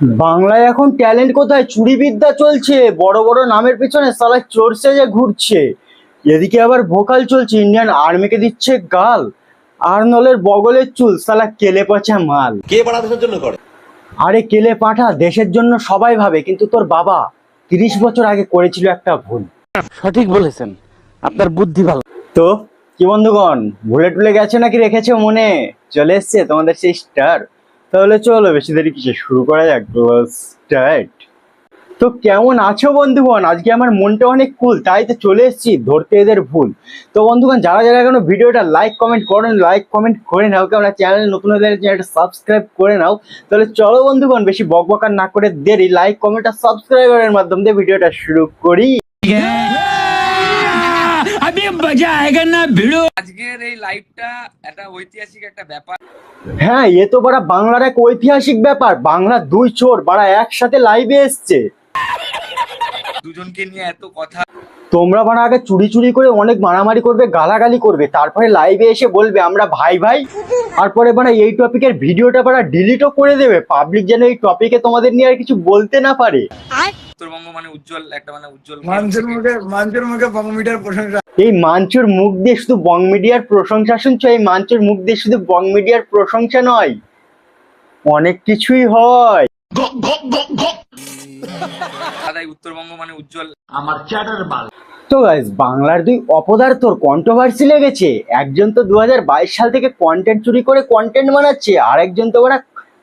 বাংলায় এখন ট্যালেন্ট কোথায়? চুরিবিদ্যা চলছে বড় বড় নামের পেছনে সালা চোর সেজে ঘুরছে। এদিকে আবার ভোকাল চলছে ইন্ডিয়ান আর্মিকে দিচ্ছে গাল। আর্নলের বগলের চুল সালা কেলে পচা মাল। কে বাড়া দেশের জন্য করে? আরে কেলে পাঠা দেশের জন্য সবাই ভাবে কিন্তু তোর বাবা তিরিশ বছর আগে করেছিল একটা ভুল। সঠিক বলেছেন আপনার বুদ্ধি ভালো। তো কি বন্ধুগণ ভুলে টুলে গেছে নাকি রেখেছে মনে? চলে এসছে তোমাদের সেই স্টার তাহলে চলো বেশি দেরি কিছু শুরু করা যাক স্টার্ট তো কেমন আছো বন্ধুগণ? আজকে আমার মনটা অনেক কুল তাই তো চলে এসেছি ধরতে এদের ভুল। তো বন্ধুগণ, যারা যারা এখনও ভিডিওটা লাইক কমেন্ট করেন লাইক কমেন্ট করে নাও, কেমন চ্যানেল নতুন চ্যানেলটা সাবস্ক্রাইব করে নাও। তাহলে চলো বন্ধুগণ, বেশি বকবকার না করে দেরি লাইক কমেন্ট আর সাবস্ক্রাইবারের মাধ্যমে দিয়ে ভিডিওটা শুরু করি। আজকের এই লাইভটা একটা ঐতিহাসিক একটা ব্যাপার। হ্যাঁ এ তো বাড়া বাংলার এক ঐতিহাসিক ব্যাপার। বাংলা দুই চোর বাড়া একসাথে লাইভে এসছে। দুজনকে নিয়ে এত কথা। তোমরা বাড়া আগে চুরি চুরি করে অনেক মারামারি করবে গালাগালি করবে তারপরে লাইভে এসে বলবে আমরা ভাই ভাই। তারপরে বাড়া এই টপিকের ভিডিওটা বাড়া ডিলিটও করে দেবে। পাবলিক যেন এই টপিকে তোমাদের নিয়ে আর কিছু বলতে না পারে। উত্তরবঙ্গ মানে উজ্জ্বল একটা মানে উজ্জ্বল মানুষের মুখে মানুষের মুখে বঙ্গমিটার প্রশংসা। এই মাঞ্চুর মুখ দিয়ে শুধু বং মিডিয়ার প্রশংসা শুনছো? এই মাঞ্চুর মুখ দিয়ে শুধু বং মিডিয়ার প্রশংসা নয় অনেক কিছুই হয়। দাদাই উত্তরবঙ্গ মানে উজ্জ্বল। তো গাইজ বাংলার দুই অপদার্থর কন্ট্রোভার্সি লেগেছে। একজন তো দু হাজার বাইশ সাল থেকে কন্টেন্ট চুরি করে কন্টেন্ট বানাচ্ছে আর একজন তো ওরা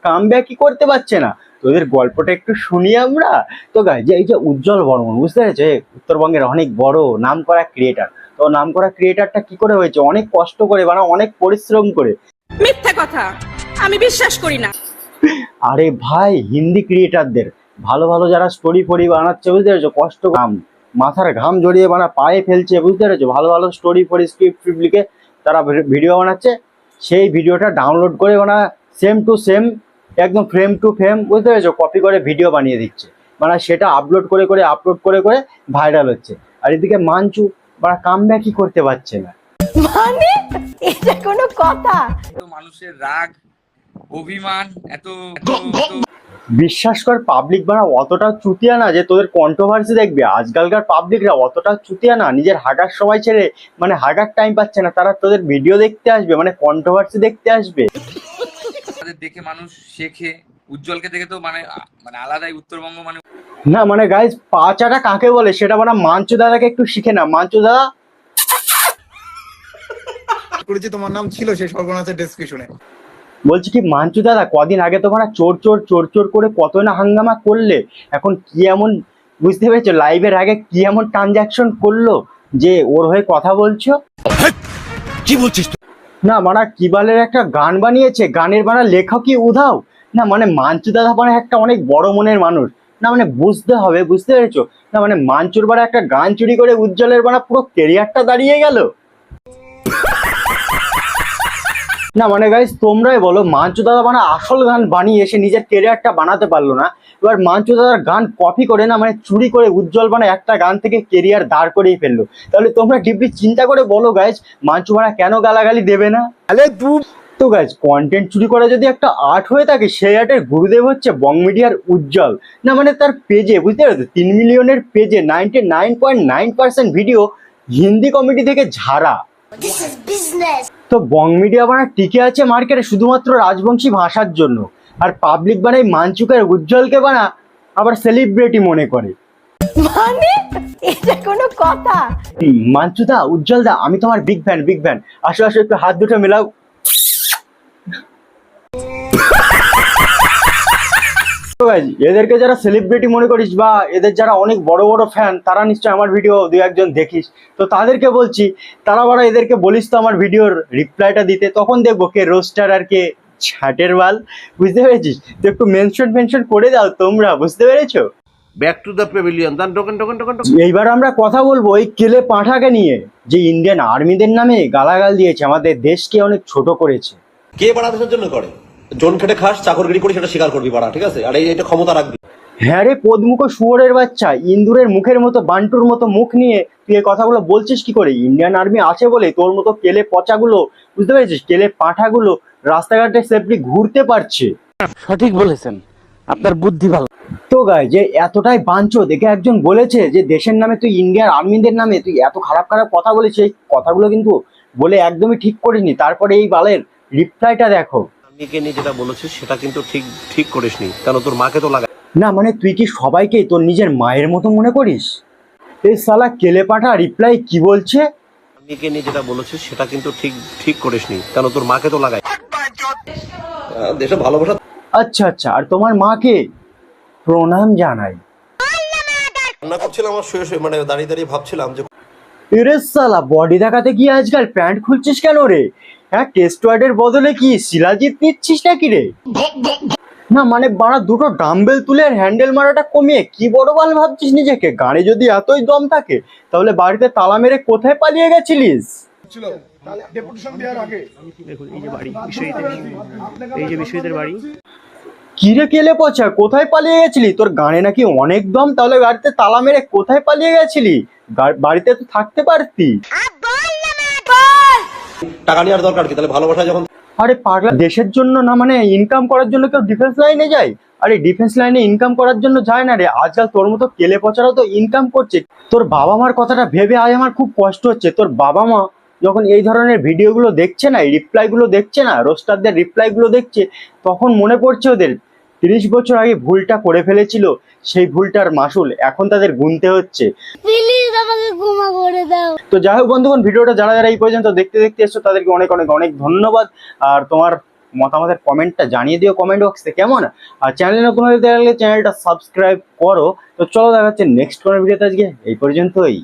কাম ব্যাকই করতে পারছে না। তোদের গল্পটা একটু শুনি আমরা? তো গাইজ এই যে উজ্জ্বল বর্মন বুঝতে পেরেছে? উত্তরবঙ্গের অনেক বড় নাম করা ক্রিয়েটার তো নাম করা ক্রিয়েটারটা কি করে হয়েছে? অনেক কষ্ট করে মানে অনেক পরিশ্রম করে। মিথ্যা কথা। আমি বিশ্বাস করি না। আরে ভাই হিন্দি ক্রিয়েটারদের ভালো ভালো যারা স্টোরি ফরি বানাচ্ছে বুঝতে পেরেছ? কষ্ট ঘাম মাথার ঘাম জড়িয়ে বানা পায়ে ফেলছে বুঝতে পেরেছ? ভালো ভালো স্টোরি ফরি স্ক্রিপ্ট লিখে তারা ভিডিও বানাচ্ছে। সেই ভিডিওটা ডাউনলোড করে বানা সেম টু সেম একদম ফ্রেম টু ফ্রেম বুঝতে পেরেছ? কপি করে ভিডিও বানিয়ে দিচ্ছে। মানে সেটা আপলোড করে করে আপলোড করে করে ভাইরাল হচ্ছে। আর এদিকে মানচু মানে কাম ব্যাকই করতে পারছে না। মানে? এটা কোনো কথা? মানুষের রাগ অভিমান এত বিশ্বাস কর পাবলিক বানা অতটা চুতিয়া না যে তোদের কন্ট্রোভার্সি দেখবে। আজকালকার পাবলিকরা অতটা চুতিয়া না। নিজের হাগার সময় ছেড়ে মানে হাগার টাইম পাচ্ছে না। তারা তোদের ভিডিও দেখতে আসবে মানে কন্ট্রোভার্সি দেখতে আসবে। দেখে মানুষ শেখে উজ্জ্বলকে দেখে তো মানে মানে আলাদাই উত্তরবঙ্গ মানে না মানে গাইজ পাচাটা কাকে বলে সেটা মানে মাঞ্চু দাদাকে একটু শিখে না মাঞ্চু দাদা করেছি তোমার নাম ছিল সেই সর্বনাথের ডেসক্রিপশনে বলছি কি মাঞ্চু দাদা কদিন আগে তো মানে চোর চোর চোর চোর করে কত না হাঙ্গামা করলে এখন কি এমন বুঝতে পেরেছ? লাইভের আগে কি এমন ট্রানজাকশন করল যে ওর হয়ে কথা বলছো? কি বলছিস না মানে কিবালের একটা গান বানিয়েছে, গানের বানা লেখকই উধাও? না মানে মাঞ্চু দাদা মানে একটা অনেক বড় মনের মানুষ। না মানে বুঝতে হবে, বুঝতে পেরেছ? না মানে মাঞ্চুর বানা একটা গান চুরি করে উজ্জ্বলের বানা পুরো কেরিয়ারটা দাঁড়িয়ে গেল। না মানে গাইজ তোমরাই বলো মাঞ্চু দাদা মানে আসল গান বানিয়ে এসে নিজের কেরিয়ারটা বানাতে পারল না। এবার মাঞ্চু দাদার গান কপি করে না মানে চুরি করে উজ্জ্বল মানে একটা গান থেকে কেরিয়ার দাঁড় করেই ফেলল। তাহলে তোমরা ডিপলি চিন্তা করে বলো গাইজ মাঞ্চু ভাড়া কেন গালাগালি দেবে না? তাহলে দু তো গাইজ কন্টেন্ট চুরি করা যদি একটা আর্ট হয়ে থাকে সেই আর্টের গুরুদেব হচ্ছে বং মিডিয়ার উজ্জ্বল। না মানে তার পেজে বুঝতে পারছ? তিন মিলিয়নের পেজে ninety nine point nine percent video Hindi comedy থেকে ঝাড়া। তো বং মিডিয়া বানা টিকে আছে মার্কেটে শুধুমাত্র রাজবংশী ভাষার জন্য। আর পাবলিক বানাই মানচুকের উজ্জ্বলকে বানা আবার সেলিব্রিটি মনে করে। মানে? এটা কোনো কথা? হুম, মাঞ্চুদা উজ্জ্বলদা আমি তোমার বিগ ফ্যান বিগ ফ্যান আসো আসো একটু হাত দুটো মেলাও। তো এদেরকে যারা সেলিব্রিটি মনে করিস বা এদের যারা অনেক বড় বড় ফ্যান তারা নিশ্চয় আমার ভিডিও দু একজন দেখিস। তো তাদেরকে বলছি তারা বারা এদেরকে বলিস তো আমার ভিডিওর রিপ্লাইটা দিতে তখন দেখব কে রোস্টার আর কে ছাটের বাল। বুঝতে পেরেছিস? তো একটু মেনশন ফেনশন করে দাও তোমরা বুঝতে পেরেছ? ব্যাক টু দ্য পেভিলিয়ন দান টোকেন টোকেন টোকেন টোকেন এইবার আমরা কথা বলব ওই কেলে পাঁঠাকে নিয়ে যে ইন্ডিয়ান আর্মিদের নামে গালাগাল দিয়েছে আমাদের দেশকে অনেক ছোট করেছে। কে দেশের জন্য করে? জন খেটে খাস চাকরগিরি করে সেটা স্বীকার করবি বাড়া ঠিক আছে? আর এই- এটা ক্ষমতা রাখবি। হ্যাঁ রে পদমুখ শুয়োরের বাচ্চা ইন্দুরের মুখের মতো বান্টুর মতো মুখ নিয়ে তুই এই কথাগুলো বলছিস কি করে? ইন্ডিয়ান আর্মি আছে বলে তোর মতো কেলে পচাগুলো বুঝতে পেরেছিস? কেলে পাঁঠাগুলো রাস্তাঘাটে সেফলি ঘুরতে পারছে। সঠিক বলেছেন। আপনার বুদ্ধি ভালো। তো গাই যে এতটাই বাঞ্চো দেখে একজন বলেছে যে দেশের নামে তুই ইন্ডিয়ার আর্মিদের নামে তুই এত খারাপ খারাপ কথা বলেছিস এই কথাগুলো কিন্তু বলে একদমই ঠিক করিনি তারপরে এই বালের রিপ্লাইটা দেখো। মেয়েকে নিয়ে যেটা বলেছিস সেটা কিন্তু ঠিক ঠিক করিসনি। কারণ তোর মাকে তো লাগা না মানে তুই কি সবাইকে তোর নিজের মায়ের মতো মনে করিস? এই সালা কেলে পাঠা রিপ্লাই কি বলছে? মেয়েকে নিয়ে যেটা বলেছিস সেটা কিন্তু ঠিক ঠিক করিসনি। কারণ তোর মাকে তো লাগাই দেশে ভালোবাসা আচ্ছা আচ্ছা আর তোমার মাকে প্রণাম জানাই। রান্না করছিলাম আমার শুয়ে শুয়ে মানে দাঁড়িয়ে দাঁড়িয়ে ভাবছিলাম যে এরে সালা বডি দেখাতে গিয়ে আজকাল প্যান্ট খুলছিস কেন রে? হ্যাঁ টেস্ট ওয়ার্ডের বদলে কি শিলাজিৎ নিচ্ছিস নাকি রে? না মানে বাড়া দুটো ডাম্বেল তুলে আর হ্যান্ডেল মারাটা কমিয়ে কি বড় বাল ভাবছিস নিজেকে? গাড়ি যদি এতই দম থাকে তাহলে বাড়িতে তালা মেরে কোথায় পালিয়ে গেছিলিস? কিরে কেলে পচা? কোথায় পালিয়ে গেছিলি? তোর গানে নাকি অনেক দম তাহলে গাড়িতে তালা মেরে কোথায় পালিয়ে গেছিলি? বাড়িতে তো থাকতে পারতি। টাকা নেওয়ার দরকার কি? তাহলে ভালোবাসা যখন আরে পাগলা দেশের জন্য না মানে ইনকাম করার জন্য কেউ ডিফেন্স লাইনে যায়? আরে ডিফেন্স লাইনে ইনকাম করার জন্য যায় না রে। আজকাল তোর মতো কেলে পচারাও তো ইনকাম করছে। তোর বাবা মার কথাটা ভেবে আজ আমার খুব কষ্ট হচ্ছে। তোর বাবা মা যখন এই ধরনের ভিডিওগুলো দেখছে না এই রিপ্লাইগুলো দেখছে না রোস্টারদের রিপ্লাইগুলো দেখছে তখন মনে পড়ছে ওদের তিরিশ বছর আগে ভুলটা করে ফেলেছিল সেই ভুলটার মাসুল এখন তাদের গুনতে হচ্ছে। প্লিজ আমাকে ক্ষমা করে দাও। তো যাই হোক বন্ধুগণ ভিডিওটা যারা যারা এই পর্যন্ত দেখতে দেখতে এসছো তাদেরকে অনেক অনেক অনেক ধন্যবাদ। আর তোমার মতামতের কমেন্টটা জানিয়ে দিও কমেন্ট বক্সে কেমন? আর চ্যানেলে নতুন হয়ে থাকলে চ্যানেলটা সাবস্ক্রাইব করো। তো চলো দেখা যাচ্ছে নেক্সট কোনো ভিডিওতে আজকে এই পর্যন্তই।